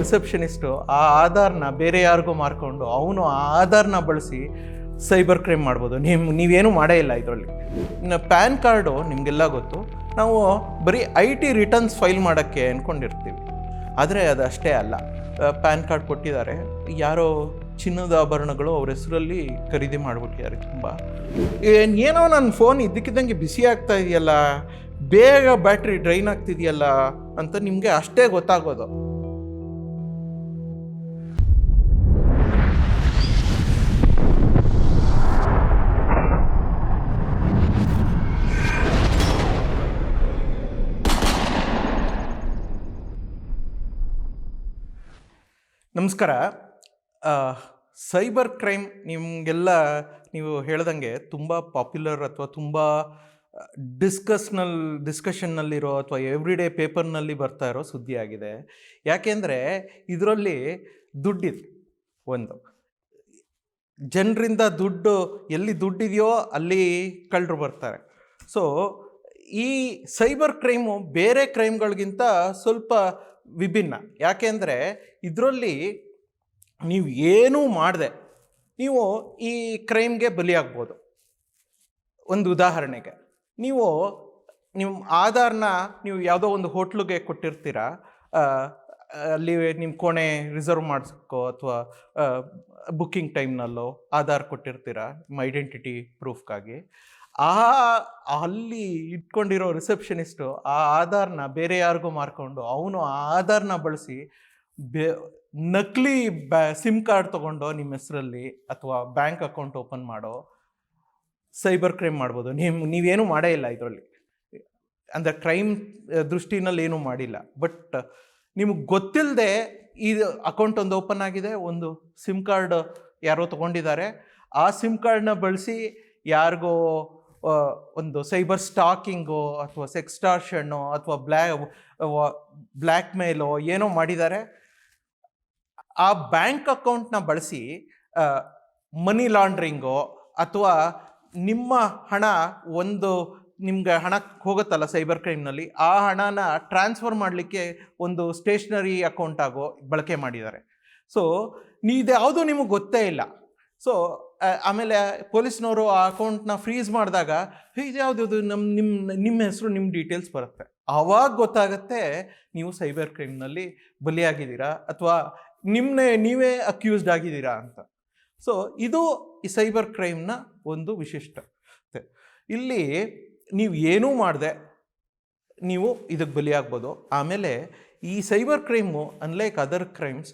Receptionist ಆ ಆಧಾರ್ನ ಬೇರೆ ಯಾರಿಗೂ ಮಾರ್ಕೊಂಡು ಅವನು ಆ ಆಧಾರ್ನ ಬಳಸಿ ಸೈಬರ್ ಕ್ರೈಮ್ ಮಾಡ್ಬೋದು. ನಿಮ್ಮ ನೀವೇನು ಮಾಡೇ ಇಲ್ಲ ಇದರಲ್ಲಿ. ಇನ್ನು ಪ್ಯಾನ್ ಕಾರ್ಡು ನಿಮಗೆಲ್ಲ ಗೊತ್ತು. ನಾವು ಬರೀ ಐ ಟಿ ರಿಟರ್ನ್ಸ್ ಫೈಲ್ ಮಾಡೋಕ್ಕೆ ಅಂದ್ಕೊಂಡಿರ್ತೀವಿ ಆದರೆ ಅದು ಅಷ್ಟೇ ಅಲ್ಲ. ಪ್ಯಾನ್ ಕಾರ್ಡ್ ಕೊಟ್ಟಿದ್ದಾರೆ. ಯಾರೋ ಚಿನ್ನದ ಆಭರಣಗಳು ಅವ್ರ ಹೆಸರಲ್ಲಿ ಖರೀದಿ ಮಾಡಿಬಿಟ್ಟಿದ್ದಾರೆ ತುಂಬ. ಏನು ನನ್ನ ಫೋನ್ ಇದ್ದಕ್ಕಿದ್ದಂಗೆ ಬಿಸಿ ಆಗ್ತಾ ಇದೆಯಲ್ಲ. ಬೇಗ ಬ್ಯಾಟ್ರಿ ಡ್ರೈನ್ ಆಗ್ತಿದೆಯಲ್ಲ ಅಂತ ನಿಮಗೆ ಅಷ್ಟೇ ಗೊತ್ತಾಗೋದು. ನಮಸ್ಕಾರ. ಸೈಬರ್ ಕ್ರೈಮ್ ನಿಮಗೆಲ್ಲ ನೀವು ಹೇಳ್ದಂಗೆ ತುಂಬ ಪಾಪ್ಯುಲರ್ ಅಥವಾ ತುಂಬ ಡಿಸ್ಕಸ್ನಲ್, ಡಿಸ್ಕಷನ್ನಲ್ಲಿರೋ ಅಥವಾ ಎವ್ರಿ ಡೇ ಪೇಪರ್ನಲ್ಲಿ ಬರ್ತಾ ಇರೋ ಸುದ್ದಿ ಆಗಿದೆ. ಯಾಕೆಂದರೆ ಇದರಲ್ಲಿ ದುಡ್ಡಿದೆ ಒಂದು. ಜನರಿಂದ ದುಡ್ಡು ಎಲ್ಲಿ ದುಡ್ಡಿದೆಯೋ ಅಲ್ಲಿ ಕಳ್ಳರು ಬರ್ತಾರೆ. ಸೊ ಈ ಸೈಬರ್ ಕ್ರೈಮು ಬೇರೆ ಕ್ರೈಮ್ಗಳಿಗಿಂತ ಸ್ವಲ್ಪ ವಿಭಿನ್ನ. ಯಾಕೆಂದರೆ ಇದರಲ್ಲಿ ನೀವು ಏನೂ ಮಾಡದೆ, ನೀವು ಈ ಕ್ರೈಮ್ಗೆ ಬಲಿಯಾಗ್ಬೋದು. ಒಂದು ಉದಾಹರಣೆಗೆ, ನೀವು ನಿಮ್ಮ ಆಧಾರ್ನ ನೀವು ಯಾವುದೋ ಒಂದು ಹೋಟ್ಲಿಗೆ ಕೊಟ್ಟಿರ್ತೀರ ಅಲ್ಲಿ ನಿಮ್ಮ ಕೋಣೆ ರಿಸರ್ವ್ ಮಾಡಿಸ್ಕೋ ಅಥವಾ ಬುಕ್ಕಿಂಗ್ ಟೈಮ್ನಲ್ಲೋ ಆಧಾರ್ ಕೊಟ್ಟಿರ್ತೀರ, ನಿಮ್ಮ ಐಡೆಂಟಿಟಿ ಪ್ರೂಫ್ಗಾಗಿ. ಆ, ಅಲ್ಲಿ ಇಟ್ಕೊಂಡಿರೋ ರಿಸೆಪ್ಷನಿಸ್ಟು ಆ ಆಧಾರ್ನ ಬೇರೆ ಯಾರಿಗೂ ಮಾರ್ಕೊಂಡು ಅವನು ಆ ಆಧಾರ್ನ ಬಳಸಿ ಬೆ, ನಕಲಿ ಬ್ಯಾ, ಸಿಮ್ ಕಾರ್ಡ್ ತೊಗೊಂಡು ನಿಮ್ಮ ಹೆಸರಲ್ಲಿ ಅಥವಾ ಬ್ಯಾಂಕ್ ಅಕೌಂಟ್ ಓಪನ್ ಮಾಡೋ ಸೈಬರ್ ಕ್ರೈಮ್ ಮಾಡ್ಬೋದು. ನೀವು, ನೀವೇನು ಮಾಡೇ ಇಲ್ಲ ಇದರಲ್ಲಿ. ಅಂದರೆ ಕ್ರೈಮ್ ದೃಷ್ಟಿನಲ್ಲಿ ಏನೂ ಮಾಡಿಲ್ಲ. ಬಟ್ ನಿಮಗೆ ಗೊತ್ತಿಲ್ಲದೆ ಈ ಅಕೌಂಟ್ ಒಂದು ಓಪನ್ ಆಗಿದೆ, ಒಂದು ಸಿಮ್ ಕಾರ್ಡ್ ಯಾರೋ ತೊಗೊಂಡಿದ್ದಾರೆ. ಆ ಸಿಮ್ ಕಾರ್ಡ್ನ ಬಳಸಿ ಯಾರಿಗೋ ಒಂದು ಸೈಬರ್ ಸ್ಟಾಕಿಂಗು ಅಥವಾ ಸೆಕ್ಸ್ಟಾರ್ಷನ್ನು ಅಥವಾ ಬ್ಲ್ಯಾ ಬ್ಲ್ಯಾಕ್ ಮೇಲೋ ಏನೋ ಮಾಡಿದ್ದಾರೆ. ಆ ಬ್ಯಾಂಕ್ ಅಕೌಂಟ್ನ ಬಳಸಿ ಮನಿ ಲಾಂಡ್ರಿಂಗು ಅಥವಾ ನಿಮ್ಮ ಹಣ ಒಂದು ನಿಮ್ಗೆ ಹಣ ಹೋಗುತ್ತಲ್ಲ ಸೈಬರ್ ಕ್ರೈಮ್ನಲ್ಲಿ, ಆ ಹಣನ ಟ್ರಾನ್ಸ್ಫರ್ ಮಾಡಲಿಕ್ಕೆ ಒಂದು ಸ್ಟೇಷ್ನರಿ ಅಕೌಂಟ್ ಆಗೋ ಬಳಕೆ ಮಾಡಿದ್ದಾರೆ. ಸೊ ಇದ್ಯಾವುದು ನಿಮಗೆ ಗೊತ್ತೇ ಇಲ್ಲ. ಸೊ ಆಮೇಲೆ ಪೊಲೀಸ್ನವರು ಆ ಅಕೌಂಟ್ನ ಫ್ರೀಸ್ ಮಾಡಿದಾಗ ಇದ್ಯಾವುದು ನಮ್ಮ ನಿಮ್ಮ ನಿಮ್ಮ ಹೆಸರು ನಿಮ್ಮ ಡೀಟೇಲ್ಸ್ ಬರುತ್ತೆ. ಆವಾಗ ಗೊತ್ತಾಗುತ್ತೆ ನೀವು ಸೈಬರ್ ಕ್ರೈಮ್ನಲ್ಲಿ ಬಲಿಯಾಗಿದ್ದೀರಾ ಅಥವಾ ನಿಮ್ಮನ್ನೇ ನೀವೇ ಅಕ್ಯೂಸ್ಡ್ ಆಗಿದ್ದೀರಾ ಅಂತ. ಸೊ, ಇದು ಈ ಸೈಬರ್ ಕ್ರೈಮ್ನ ಒಂದು ವಿಶಿಷ್ಟ ಇಲ್ಲಿ ನೀವು ಏನೂ ಮಾಡಿದೆ, ನೀವು ಇದಕ್ಕೆ ಬಲಿಯಾಗ್ಬೋದು. ಆಮೇಲೆ ಈ cyber crime unlike other crimes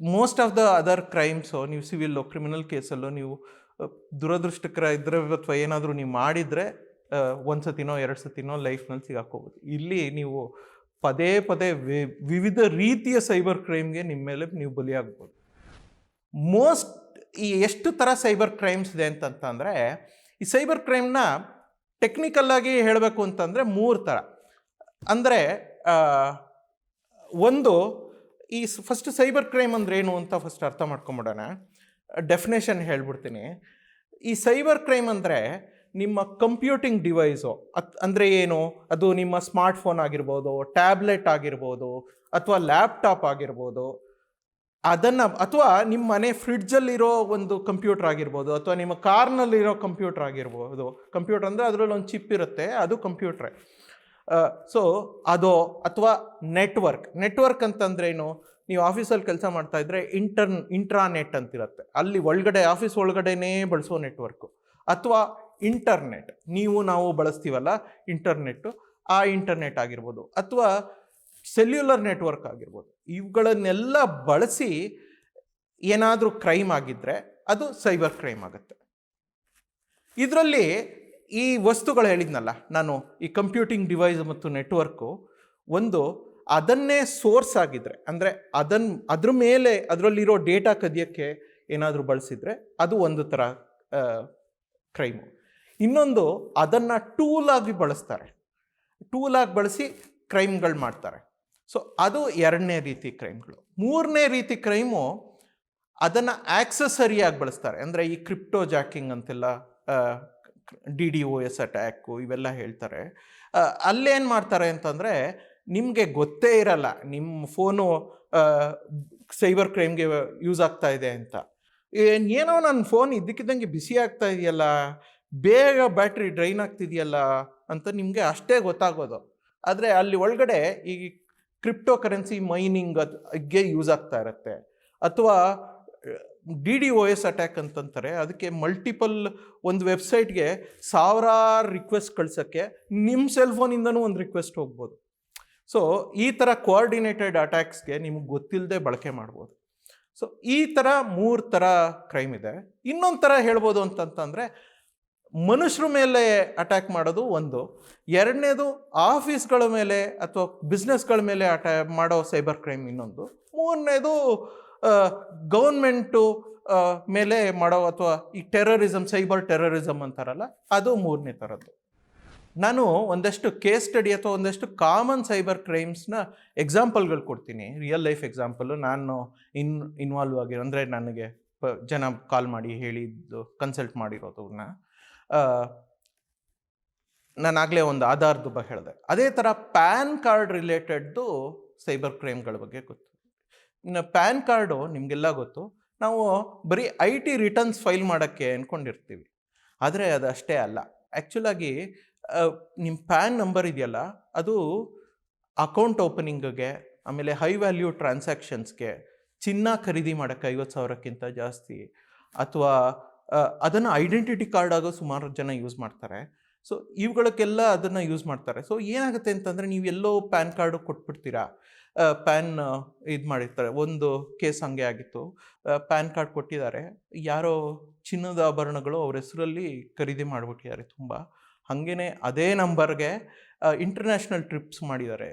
most of the other crimes ನೀವು ಸಿವಿಲ್ಲು ಕ್ರಿಮಿನಲ್ ಕೇಸಲ್ಲೋ ನೀವು ದುರದೃಷ್ಟಕರ ಇದ್ರೆ ಅಥವಾ ಏನಾದರೂ ನೀವು ಮಾಡಿದರೆ ಒಂದು ಸತಿನೋ ಎರಡು ಸತಿನೋ ಲೈಫ್ನಲ್ಲಿ ಸಿಗಾಕೋಬೋದು. ಇಲ್ಲಿ ನೀವು ಪದೇ ಪದೇ ವಿವಿಧ ರೀತಿಯ ಸೈಬರ್ ಕ್ರೈಮ್ಗೆ ನಿಮ್ಮ ಮೇಲೆ ನೀವು ಬಲಿಯಾಗ್ಬೋದು. ಮೋಸ್ಟ್ ಈ ಎಷ್ಟು ಥರ ಸೈಬರ್ ಕ್ರೈಮ್ಸ್ ಇದೆ ಅಂತಂತಂದರೆ, ಈ ಸೈಬರ್ ಕ್ರೈಮ್ನ ಟೆಕ್ನಿಕಲ್ಲಾಗಿ ಹೇಳಬೇಕು ಅಂತಂದರೆ ಮೂರು ಥರ ಅಂದರೆ ಒಂದು ಈ ಫಸ್ಟ್ ಸೈಬರ್ ಕ್ರೈಮ್ ಅಂದ್ರೆ ಏನು ಅಂತ ಫಸ್ಟ್ ಅರ್ಥ ಮಾಡ್ಕೊಂಬಿಡೋಣ. ಡೆಫಿನೇಷನ್ ಹೇಳ್ಬಿಡ್ತೀನಿ. ಈ ಸೈಬರ್ ಕ್ರೈಮ್ ಅಂದರೆ ನಿಮ್ಮ ಕಂಪ್ಯೂಟಿಂಗ್ ಡಿವೈಸು ಅತ್ ಅಂದರೆ ಏನು? ಅದು ನಿಮ್ಮ ಸ್ಮಾರ್ಟ್ಫೋನ್ ಆಗಿರ್ಬೋದು ಟ್ಯಾಬ್ಲೆಟ್ ಆಗಿರ್ಬೋದು, ಅಥವಾ ಲ್ಯಾಪ್ಟಾಪ್ ಆಗಿರ್ಬೋದು. ಅದನ್ನು ಅಥವಾ ನಿಮ್ಮ ಮನೆ ಫ್ರಿಡ್ಜಲ್ಲಿರೋ ಒಂದು ಕಂಪ್ಯೂಟರ್ ಆಗಿರ್ಬೋದು, ಅಥವಾ ನಿಮ್ಮ ಕಾರ್ನಲ್ಲಿರೋ ಕಂಪ್ಯೂಟರ್ ಆಗಿರ್ಬೋದು. ಕಂಪ್ಯೂಟರ್ ಅಂದರೆ ಅದರಲ್ಲಿ ಒಂದು ಚಿಪ್ ಇರುತ್ತೆ, ಅದು ಕಂಪ್ಯೂಟ್ರೆ ಸೊ ಅದು ಅಥವಾ ನೆಟ್ವರ್ಕ್ ನೆಟ್ವರ್ಕ್ ಅಂತಂದ್ರೇನು? ನೀವು ಆಫೀಸಲ್ಲಿ ಕೆಲಸ ಮಾಡ್ತಾ ಇದ್ರೆ ಇಂಟರ್ನ್ ಇಂಟ್ರಾನೆಟ್ ಅಂತಿರುತ್ತೆ. ಅಲ್ಲಿ ಒಳಗಡೆ ಆಫೀಸ್ ಒಳಗಡೆನೇ ಬಳಸೋ ನೆಟ್ವರ್ಕು ಅಥವಾ ಇಂಟರ್ನೆಟ್ ನೀವು, ನಾವು ಬಳಸ್ತೀವಲ್ಲ ಇಂಟರ್ನೆಟ್ಟು ಆ ಇಂಟರ್ನೆಟ್ ಆಗಿರ್ಬೋದು. ಅಥವಾ ಸೆಲ್ಯುಲರ್ ನೆಟ್ವರ್ಕ್ ಆಗಿರ್ಬೋದು. ಇವುಗಳನ್ನೆಲ್ಲ ಬಳಸಿ ಏನಾದರೂ ಕ್ರೈಮ್ ಆಗಿದ್ದರೆ ಅದು ಸೈಬರ್ ಕ್ರೈಮ್ ಆಗುತ್ತೆ. ಇದರಲ್ಲಿ ಈ ವಸ್ತುಗಳು ಹೇಳಿದ್ನಲ್ಲ, ನಾನು ಈ ಕಂಪ್ಯೂಟಿಂಗ್ ಡಿವೈಸ್ ಮತ್ತು ನೆಟ್ವರ್ಕು ಒಂದು ಅದನ್ನೇ ಸೋರ್ಸ್ ಆಗಿದ್ರೆ, ಅಂದರೆ ಅದನ್, ಅದ್ರ ಮೇಲೆ ಅದರಲ್ಲಿರೋ ಡೇಟಾ ಕದಿಯೋಕ್ಕೆ ಏನಾದರೂ ಬಳಸಿದರೆ ಅದು ಒಂದು ಥರ ಕ್ರೈಮು ಇನ್ನೊಂದು ಅದನ್ನು ಟೂಲಾಗಿ ಬಳಸ್ತಾರೆ. ಟೂಲಾಗಿ ಬಳಸಿ ಕ್ರೈಮ್ಗಳು ಮಾಡ್ತಾರೆ. ಸೊ ಅದು ಎರಡನೇ ರೀತಿ ಕ್ರೈಮ್ಗಳು ಮೂರನೇ ರೀತಿ ಕ್ರೈಮು ಅದನ್ನು ಆಕ್ಸಸರಿಯಾಗಿ ಬಳಸ್ತಾರೆ. ಅಂದರೆ ಈ ಕ್ರಿಪ್ಟೋ ಜಾಕಿಂಗ್ ಅಂತೆಲ್ಲ D D O S attack ಇವೆಲ್ಲ ಹೇಳ್ತಾರೆ. ಅಲ್ಲೇನು ಮಾಡ್ತಾರೆ ಅಂತಂದರೆ ನಿಮಗೆ ಗೊತ್ತೇ ಇರಲ್ಲ ನಿಮ್ಮ ಫೋನು ಸೈಬರ್ ಕ್ರೈಮ್ಗೆ ಯೂಸ್ ಆಗ್ತಾ ಇದೆ ಅಂತ. ಏನು ಏನೋ ನನ್ನ ಫೋನ್ ಇದ್ದಕ್ಕಿದ್ದಂಗೆ ಬಿಸಿ ಆಗ್ತಾ ಇದೆಯಲ್ಲ, ಬೇಗ ಬ್ಯಾಟ್ರಿ ಡ್ರೈನ್ ಆಗ್ತಿದೆಯಲ್ಲ ಅಂತ ನಿಮಗೆ ಅಷ್ಟೇ ಗೊತ್ತಾಗೋದು. ಆದರೆ ಅಲ್ಲಿ ಒಳಗಡೆ ಈ ಕ್ರಿಪ್ಟೋ ಕರೆನ್ಸಿ ಮೈನಿಂಗ್ಗೆ ಯೂಸ್ ಆಗ್ತಾ ಇರುತ್ತೆ. ಅಥವಾ D D O S attack ಅಂತಂತಾರೆ. ಅದಕ್ಕೆ ಮಲ್ಟಿಪಲ್ ಒಂದು ವೆಬ್ಸೈಟ್ಗೆ ಸಾವಿರಾರು ರಿಕ್ವೆಸ್ಟ್ ಕಳ್ಸೋಕ್ಕೆ ನಿಮ್ಮ ಸೆಲ್ ಫೋನಿಂದನೂ ಒಂದು ರಿಕ್ವೆಸ್ಟ್ ಹೋಗ್ಬೋದು. ಸೊ ಈ ಥರ ಕೋಆರ್ಡಿನೇಟೆಡ್ ಅಟ್ಯಾಕ್ಸ್ಗೆ ನಿಮ್ಗೆ ಗೊತ್ತಿಲ್ಲದೆ ಬಳಕೆ ಮಾಡ್ಬೋದು. ಸೊ ಈ ಥರ ಮೂರು ಥರ ಕ್ರೈಮ್ ಇದೆ. ಇನ್ನೊಂದು ಥರ ಹೇಳ್ಬೋದು ಅಂತಂತಂದರೆ ಮನುಷ್ಯರ ಮೇಲೆ ಅಟ್ಯಾಕ್ ಮಾಡೋದು ಒಂದು. ಎರಡನೇದು ಆಫೀಸ್ಗಳ ಮೇಲೆ ಅಥವಾ ಬಿಸ್ನೆಸ್ಗಳ ಮೇಲೆ ಅಟ್ಯಾ ಮಾಡೋ ಸೈಬರ್ ಕ್ರೈಮ್ ಇನ್ನೊಂದು. ಮೂರನೇದು ಗೌರ್ಮೆಂಟು ಮೇಲೆ ಮಾಡೋ ಅಥವಾ ಈ ಟೆರರಿಸಮ್ ಸೈಬರ್ ಟೆರರಿಸಮ್ ಅಂತಾರಲ್ಲ, ಅದು ಮೂರನೇ ಥರದ್ದು ನಾನು ಒಂದಷ್ಟು ಕೇಸ್ ಸ್ಟಡಿ ಅಥವಾ ಒಂದಷ್ಟು ಕಾಮನ್ ಸೈಬರ್ ಕ್ರೈಮ್ಸ್ನ ಎಕ್ಸಾಂಪಲ್ಗಳು ಕೊಡ್ತೀನಿ. ರಿಯಲ್ ಲೈಫ್ ಎಕ್ಸಾಂಪಲು ನಾನು ಇನ್ ಇನ್ವಾಲ್ವ್ ಆಗಿರೋ, ಅಂದರೆ ನನಗೆ ಜನ ಕಾಲ್ ಮಾಡಿ ಹೇಳಿದ್ದು ಕನ್ಸಲ್ಟ್ ಮಾಡಿರೋದನ್ನ. ನಾನು ಆಗಲೇ ಒಂದು ಆಧಾರದ ಬಗ್ಗೆ ಹೇಳಿದೆ. ಅದೇ ಥರ ಪ್ಯಾನ್ ಕಾರ್ಡ್ ರಿಲೇಟೆಡ್ದು ಸೈಬರ್ ಕ್ರೈಮ್ಗಳ ಬಗ್ಗೆ ಗೊತ್ತು. ಪ್ಯಾನ್ ಕಾರ್ಡು ನಿಮಗೆಲ್ಲ ಗೊತ್ತು. ನಾವು ಬರೀ ಐ ಟಿ ರಿಟರ್ನ್ಸ್ ಫೈಲ್ ಮಾಡೋಕ್ಕೆ ಅಂದ್ಕೊಂಡಿರ್ತೀವಿ ಆದರೆ ಅದು ಅಷ್ಟೇ ಅಲ್ಲ. ಆ್ಯಕ್ಚುಲಾಗಿ ನಿಮ್ಮ ಪ್ಯಾನ್ ನಂಬರ್ ಇದೆಯಲ್ಲ, ಅದು ಅಕೌಂಟ್ ಓಪನಿಂಗ್ಗೆ, ಆಮೇಲೆ ಹೈ ವ್ಯಾಲ್ಯೂ ಟ್ರಾನ್ಸಾಕ್ಷನ್ಸ್ಗೆ, ಚಿನ್ನ ಖರೀದಿ ಮಾಡೋಕ್ಕೆ ಐವತ್ತು ಸಾವಿರಕ್ಕಿಂತ ಜಾಸ್ತಿ, ಅಥವಾ ಅದನ್ನು ಐಡೆಂಟಿಟಿ ಕಾರ್ಡ್ ಆಗೋ ಸುಮಾರು ಜನ ಯೂಸ್ ಮಾಡ್ತಾರೆ. ಸೊ, ಇವುಗಳಕ್ಕೆಲ್ಲ ಅದನ್ನು ಯೂಸ್ ಮಾಡ್ತಾರೆ. ಸೊ, ಏನಾಗುತ್ತೆ ಅಂತಂದರೆ ನೀವು ಎಲ್ಲೋ ಪ್ಯಾನ್ ಕಾರ್ಡು ಕೊಟ್ಬಿಡ್ತೀರಾ? ಪ್ಯಾನ್ ಇದು ಮಾಡಿರ್ತಾರೆ. ಒಂದು ಕೇಸ್ ಹಂಗೆ ಆಗಿತ್ತು. ಪ್ಯಾನ್ ಕಾರ್ಡ್ ಕೊಟ್ಟಿದ್ದಾರೆ. ಯಾರೋ ಚಿನ್ನದ ಆಭರಣಗಳು ಅವ್ರ ಹೆಸರಲ್ಲಿ ಖರೀದಿ ಮಾಡಿಬಿಟ್ಟಿದ್ದಾರೆ ತುಂಬ. ಹಾಗೇ ಅದೇ ನಂಬರ್ಗೆ ಇಂಟರ್ನ್ಯಾಷನಲ್ ಟ್ರಿಪ್ಸ್ ಮಾಡಿದ್ದಾರೆ.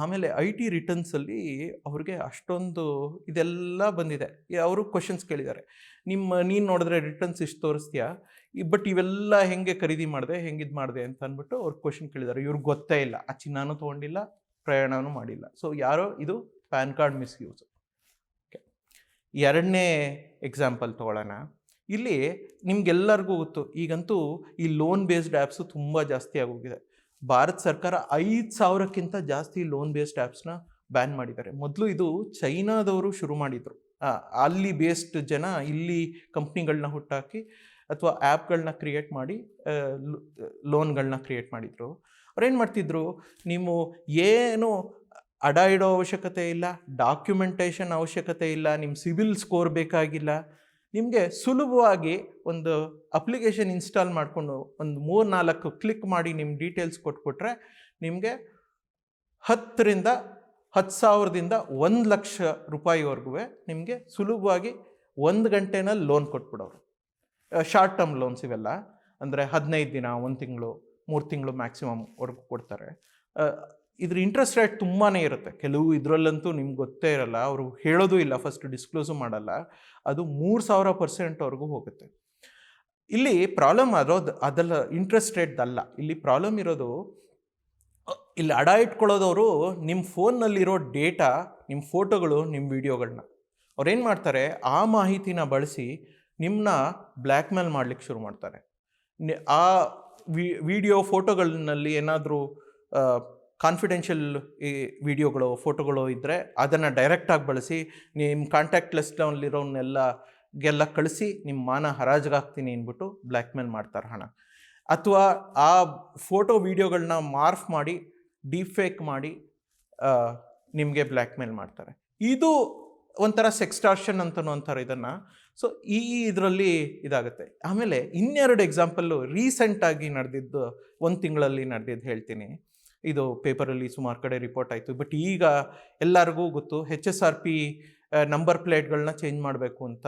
ಆಮೇಲೆ ಐ ಟಿ ರಿಟರ್ನ್ಸಲ್ಲಿ ಅವ್ರಿಗೆ ಅಷ್ಟೊಂದು ಇದೆಲ್ಲ ಬಂದಿದೆ. ಅವರು ಕ್ವಶನ್ಸ್ ಕೇಳಿದ್ದಾರೆ. ನಿಮ್ಮ, ನೀನು ನೋಡಿದ್ರೆ ರಿಟರ್ನ್ಸ್ ಇಷ್ಟು ತೋರಿಸ್ತೀಯಾ? ಬಟ್ ಇವೆಲ್ಲ ಹೆಂಗೆ ಖರೀದಿ ಮಾಡಿದೆ, ಹೆಂಗೆ ಇದು ಮಾಡಿದೆ ಅಂತ ಅಂದ್ಬಿಟ್ಟು ಅವ್ರು ಕ್ವಶನ್ ಕೇಳಿದ್ದಾರೆ. ಇವ್ರಿಗೆ ಗೊತ್ತೇ ಇಲ್ಲ. ಆ ಚಿನ್ನನೂ ತೊಗೊಂಡಿಲ್ಲ. ಪ್ರಯಾಣನೂ ಮಾಡಿಲ್ಲ. ಸೊ ಯಾರೋ ಇದು ಪ್ಯಾನ್ ಕಾರ್ಡ್ ಮಿಸ್ಯೂಸ್. ಓಕೆ ಎರಡನೇ ಎಕ್ಸಾಂಪಲ್ ತೊಗೊಳ್ಳೋಣ. ಇಲ್ಲಿ ನಿಮ್ಗೆಲ್ಲರಿಗೂ ಗೊತ್ತು, ಈಗಂತೂ ಈ ಲೋನ್ ಬೇಸ್ಡ್ ಆ್ಯಪ್ಸು ತುಂಬ ಜಾಸ್ತಿ ಆಗೋಗಿದೆ. ಭಾರತ ಸರ್ಕಾರ ಐದು ಸಾವಿರಕ್ಕಿಂತ ಜಾಸ್ತಿ ಲೋನ್ ಬೇಸ್ಡ್ ಆ್ಯಪ್ಸ್ನ ಬ್ಯಾನ್ ಮಾಡಿದ್ದಾರೆ. ಮೊದಲು ಇದು ಚೈನಾದವರು ಶುರು ಮಾಡಿದರು. ಅಲ್ಲಿ ಬೇಸ್ಡ್ ಜನ ಇಲ್ಲಿ ಕಂಪ್ನಿಗಳನ್ನ ಹುಟ್ಟಾಕಿ ಅಥವಾ ಆ್ಯಪ್ಗಳನ್ನ ಕ್ರಿಯೇಟ್ ಮಾಡಿ ಲೋನ್ಗಳನ್ನ ಕ್ರಿಯೇಟ್ ಮಾಡಿದರು. ಅವ್ರೇನು ಮಾಡ್ತಿದ್ರು? ನೀವು ಏನು ಅಡ ಇಡೋ ಅವಶ್ಯಕತೆ ಇಲ್ಲ ಡಾಕ್ಯುಮೆಂಟೇಷನ್ ಅವಶ್ಯಕತೆ ಇಲ್ಲ ನಿಮ್ಮ ಸಿವಿಲ್ ಸ್ಕೋರ್ ಬೇಕಾಗಿಲ್ಲ, ನಿಮಗೆ ಸುಲಭವಾಗಿ ಒಂದು ಅಪ್ಲಿಕೇಶನ್ ಇನ್ಸ್ಟಾಲ್ ಮಾಡಿಕೊಂಡು ಒಂದು ಮೂರು ನಾಲ್ಕು ಕ್ಲಿಕ್ ಮಾಡಿ ನಿಮ್ಮ ಡೀಟೇಲ್ಸ್ ಕೊಟ್ಬಿಟ್ರೆ ನಿಮಗೆ ಹತ್ತರಿಂದ ಹತ್ತು ಸಾವಿರದಿಂದ ಒಂದು ಲಕ್ಷ ರೂಪಾಯಿವರೆಗೂ ನಿಮಗೆ ಸುಲಭವಾಗಿ ಒಂದು ಗಂಟೆನಲ್ಲಿ ಲೋನ್ ಕೊಟ್ಬಿಡೋರು. ಶಾರ್ಟ್ ಟರ್ಮ್ ಲೋನ್ಸ್ ಇವೆಲ್ಲ. ಅಂದರೆ ಹದಿನೈದು ದಿನ, ಒಂದು ತಿಂಗಳು ಮೂರು ತಿಂಗಳು ಮ್ಯಾಕ್ಸಿಮಮ್ ವರ್ಗು ಕೊಡ್ತಾರೆ. ಆ, ಇದ್ರ ಇಂಟ್ರೆಸ್ಟ್ ರೇಟ್ ತುಂಬಾ ಇರುತ್ತೆ. ಕೆಲವು ಇದರಲ್ಲಂತೂ ನಿಮ್ಗೆ ಗೊತ್ತೇ ಇರಲ್ಲ. ಅವರು ಹೇಳೋದು ಇಲ್ಲ ಫಸ್ಟ್ ಡಿಸ್ಕ್ಲೋಸು ಮಾಡಲ್ಲ. ಅದು ಮೂರು ಸಾವಿರ ಪರ್ಸೆಂಟ್ವರೆಗೂ ಹೋಗುತ್ತೆ. ಇಲ್ಲಿ ಪ್ರಾಬ್ಲಮ್ ಅದರದ್ದು ಅದಲ್ಲ ಇಂಟ್ರೆಸ್ಟ್ ರೇಟ್ದಲ್ಲ ಇಲ್ಲಿ ಪ್ರಾಬ್ಲಮ್ ಇರೋದು ಇಲ್ಲಿ ಅಡ ಇಟ್ಕೊಳ್ಳೋದವರು ನಿಮ್ಮ ಫೋನ್ನಲ್ಲಿರೋ ಡೇಟಾ ನಿಮ್ಮ ಫೋಟೋಗಳು ನಿಮ್ಮ ವಿಡಿಯೋಗಳನ್ನ ಅವ್ರೇನು ಮಾಡ್ತಾರೆ ಆ ಮಾಹಿತಿನ ಬಳಸಿ ನಿಮ್ಮನ್ನ ಬ್ಲ್ಯಾಕ್ ಮೇಲ್ ಮಾಡ್ಲಿಕ್ಕೆ ಶುರು ಮಾಡ್ತಾರೆ. ನಿ- ಆ ವಿಡಿಯೋ ಫೋಟೋಗಳಲ್ಲಿ ಏನಾದರೂ ಕಾನ್ಫಿಡೆನ್ಷಿಯಲ್ ಈ ವಿಡಿಯೋಗಳು, ಫೋಟೋಗಳು ಇದ್ದರೆ ಅದನ್ನು ಡೈರೆಕ್ಟಾಗಿ ಬಳಸಿ ನಿಮ್ಮ ಕಾಂಟ್ಯಾಕ್ಟ್ ಲಿಸ್ಟಲ್ಲಿರೋನ್ನೆಲ್ಲ ಗೆಲ್ಲ ಕಳಿಸಿ ನಿಮ್ಮ ಮಾನ ಹರಾಜಿಗಾಗ್ತೀನಿ ಅಂದ್ಬಿಟ್ಟು ಬ್ಲ್ಯಾಕ್ ಮೇಲ್ ಮಾಡ್ತಾರೆ ಹಣ. ಅಥವಾ ಆ ಫೋಟೋ ವಿಡಿಯೋಗಳನ್ನ ಮಾರ್ಫ್ ಮಾಡಿ ಡೀಫೇಕ್ ಮಾಡಿ ನಿಮಗೆ ಬ್ಲ್ಯಾಕ್ ಮೇಲ್ ಮಾಡ್ತಾರೆ. ಇದು ಒಂಥರ ಸೆಕ್ಸ್ಟಾರ್ಷನ್ ಅಂತನೂ ಅಂತಾರೆ ಇದನ್ನು. ಸೊ ಈ ಇದರಲ್ಲಿ ಇದಾಗುತ್ತೆ. ಆಮೇಲೆ ಇನ್ನೆರಡು ಎಕ್ಸಾಂಪಲ್ಲು ರೀಸೆಂಟಾಗಿ ನಡೆದಿದ್ದು ಒಂದು ತಿಂಗಳಲ್ಲಿ ನಡೆದಿದ್ದು ಹೇಳ್ತೀನಿ. ಇದು ಪೇಪರಲ್ಲಿ ಸುಮಾರು ಕಡೆ ರಿಪೋರ್ಟ್ ಆಯಿತು. ಬಟ್ ಈಗ ಎಲ್ಲರಿಗೂ ಗೊತ್ತು H S R P number ಪ್ಲೇಟ್ಗಳನ್ನ change ಮಾಡಬೇಕು ಅಂತ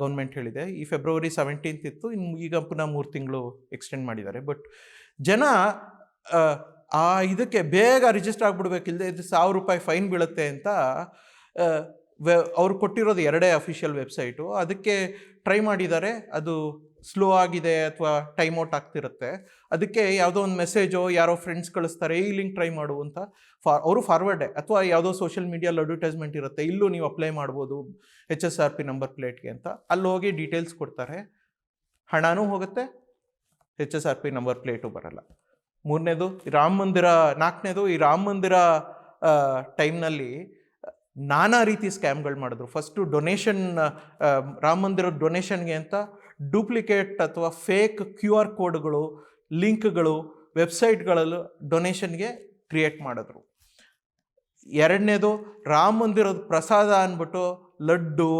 ಗೌರ್ಮೆಂಟ್ ಹೇಳಿದೆ. ಈ ಫೆಬ್ರವರಿ ಸೆವೆಂಟೀನ್ತ್ ಇತ್ತು. ಇನ್ನು ಈಗ ಪುನಃ ಮೂರು ತಿಂಗಳು ಎಕ್ಸ್ಟೆಂಡ್ ಮಾಡಿದ್ದಾರೆ. ಬಟ್ ಜನ ಆ, ಇದಕ್ಕೆ ಬೇಗ ರಿಜಿಸ್ಟರ್ ಆಗಿಬಿಡ್ಬೇಕಿಲ್ಲದೆ ಇದು ಸಾವಿರ ರೂಪಾಯಿ ಫೈನ್ ಬೀಳುತ್ತೆ ಅಂತ ವೆ, ಅವ್ರು ಕೊಟ್ಟಿರೋದು ಎರಡೇ ಅಫಿಷಿಯಲ್ ವೆಬ್ಸೈಟು ಅದಕ್ಕೆ ಟ್ರೈ ಮಾಡಿದ್ದಾರೆ. ಅದು ಸ್ಲೋ ಆಗಿದೆ ಅಥವಾ ಟೈಮ್ ಔಟ್ ಆಗ್ತಿರುತ್ತೆ. ಅದಕ್ಕೆ ಯಾವುದೋ ಒಂದು ಮೆಸೇಜೋ ಯಾರೋ ಫ್ರೆಂಡ್ಸ್ ಕಳಿಸ್ತಾರೆ ಈ ಲಿಂಕ್ ಟ್ರೈ ಮಾಡು ಅಂತ ಫಾ, ಅವರು ಫಾರ್ವರ್ಡೆ ಅಥವಾ ಯಾವುದೋ ಸೋಷಿಯಲ್ ಮೀಡಿಯಲ್ಲಿ ಅಡ್ವರ್ಟೈಸ್ಮೆಂಟ್ ಇರುತ್ತೆ. ಇಲ್ಲೂ ನೀವು ಅಪ್ಲೈ ಮಾಡ್ಬೋದು H S R P number ಪ್ಲೇಟ್ಗೆ ಅಂತ. ಅಲ್ಲಿ ಹೋಗಿ ಡೀಟೇಲ್ಸ್ ಕೊಡ್ತಾರೆ. ಹಣನೂ ಹೋಗುತ್ತೆ H S R P number plate ಬರಲ್ಲ. ಮೂರನೇದು ರಾಮ ಮಂದಿರ, ನಾಲ್ಕನೇದು ಈ ರಾಮ ಮಂದಿರ ಟೈಮ್ನಲ್ಲಿ ನಾನಾ ರೀತಿ ಸ್ಕ್ಯಾಮ್ಗಳು ಮಾಡಿದ್ರು. ಫಸ್ಟು ಡೊನೇಷನ್ ರಾಮ ಮಂದಿರ ಡೊನೇಷನ್ಗೆ ಅಂತ ಡೂಪ್ಲಿಕೇಟ್ ಅಥವಾ ಫೇಕ್ ಕ್ಯೂ ಆರ್ ಕೋಡ್ಗಳು ಲಿಂಕ್ಗಳು ವೆಬ್ಸೈಟ್ಗಳಲ್ಲೂ ಡೊನೇಷನ್ಗೆ ಕ್ರಿಯೇಟ್ ಮಾಡಿದ್ರು. ಎರಡನೇದು ರಾಮ ಮಂದಿರದ ಪ್ರಸಾದ ಅಂದ್ಬಿಟ್ಟು ಲಡ್ಡು,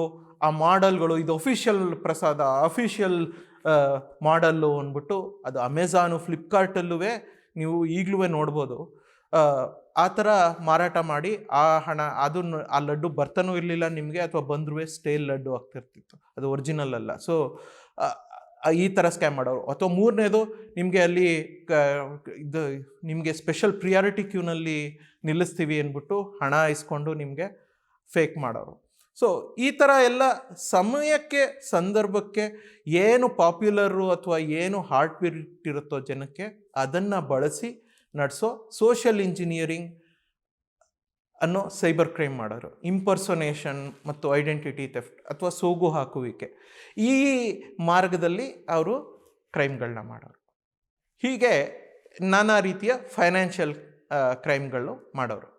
ಆ ಮಾಡಲ್ಗಳು ಇದು ಅಫಿಷಿಯಲ್ ಪ್ರಸಾದ ಅಫಿಷಿಯಲ್ ಮಾಡಲ್ಲು ಅಂದ್ಬಿಟ್ಟು ಅದು ಅಮೆಝಾನು ಫ್ಲಿಪ್ಕಾರ್ಟಲ್ಲೂ ನೀವು ಈಗಲೂ ನೋಡ್ಬೋದು. ಆ, ಥರ ಮಾರಾಟ ಮಾಡಿ ಆ ಹಣ ಅದನ್ನು ಆ ಲಡ್ಡು ಬರ್ತಾನೂ ಇರಲಿಲ್ಲ ನಿಮಗೆ ಅಥವಾ ಬಂದ್ರೂ ಸ್ಟೇಲ್ ಲಡ್ಡು ಆಗ್ತಿರ್ತಿತ್ತು. ಅದು ಒರಿಜಿನಲ್ ಅಲ್ಲ. ಸೊ ಈ ಥರ ಸ್ಕ್ಯಾಮ್ ಮಾಡೋರು. ಅಥವಾ ಮೂರನೇದು ನಿಮಗೆ ಅಲ್ಲಿ ಇದು ನಿಮಗೆ ಸ್ಪೆಷಲ್ ಪ್ರಿಯಾರಿಟಿ ಕ್ಯೂನಲ್ಲಿ ನಿಲ್ಲಿಸ್ತೀವಿ ಅಂದ್ಬಿಟ್ಟು ಹಣ ಇಸ್ಕೊಂಡು ನಿಮಗೆ ಫೇಕ್ ಮಾಡೋರು. ಸೊ ಈ ಥರ ಎಲ್ಲ ಸಮಯಕ್ಕೆ ಸಂದರ್ಭಕ್ಕೆ ಏನು ಪಾಪ್ಯುಲರು ಅಥವಾ ಏನು ಹಾರ್ಟ್ ಬೀಟ್ ಇರುತ್ತೋ ಜನಕ್ಕೆ ಅದನ್ನು ಬಳಸಿ ನಡೆಸೋ ಸೋಷಿಯಲ್ ಇಂಜಿನಿಯರಿಂಗ್ ಅನ್ನೋ ಸೈಬರ್ ಕ್ರೈಮ್ ಮಾಡೋರು. ಇಂಪರ್ಸೊನೇಷನ್ ಮತ್ತು ಐಡೆಂಟಿಟಿ ಥೆಫ್ಟ್ ಅಥವಾ ಸೋಗು ಹಾಕುವಿಕೆ. ಈ ಮಾರ್ಗದಲ್ಲಿ ಅವರು ಕ್ರೈಮ್ಗಳನ್ನ ಮಾಡೋರು. ಹೀಗೆ ನಾನಾ ರೀತಿಯ ಫೈನಾನ್ಷಿಯಲ್ ಕ್ರೈಮ್ಗಳು ಮಾಡೋರು.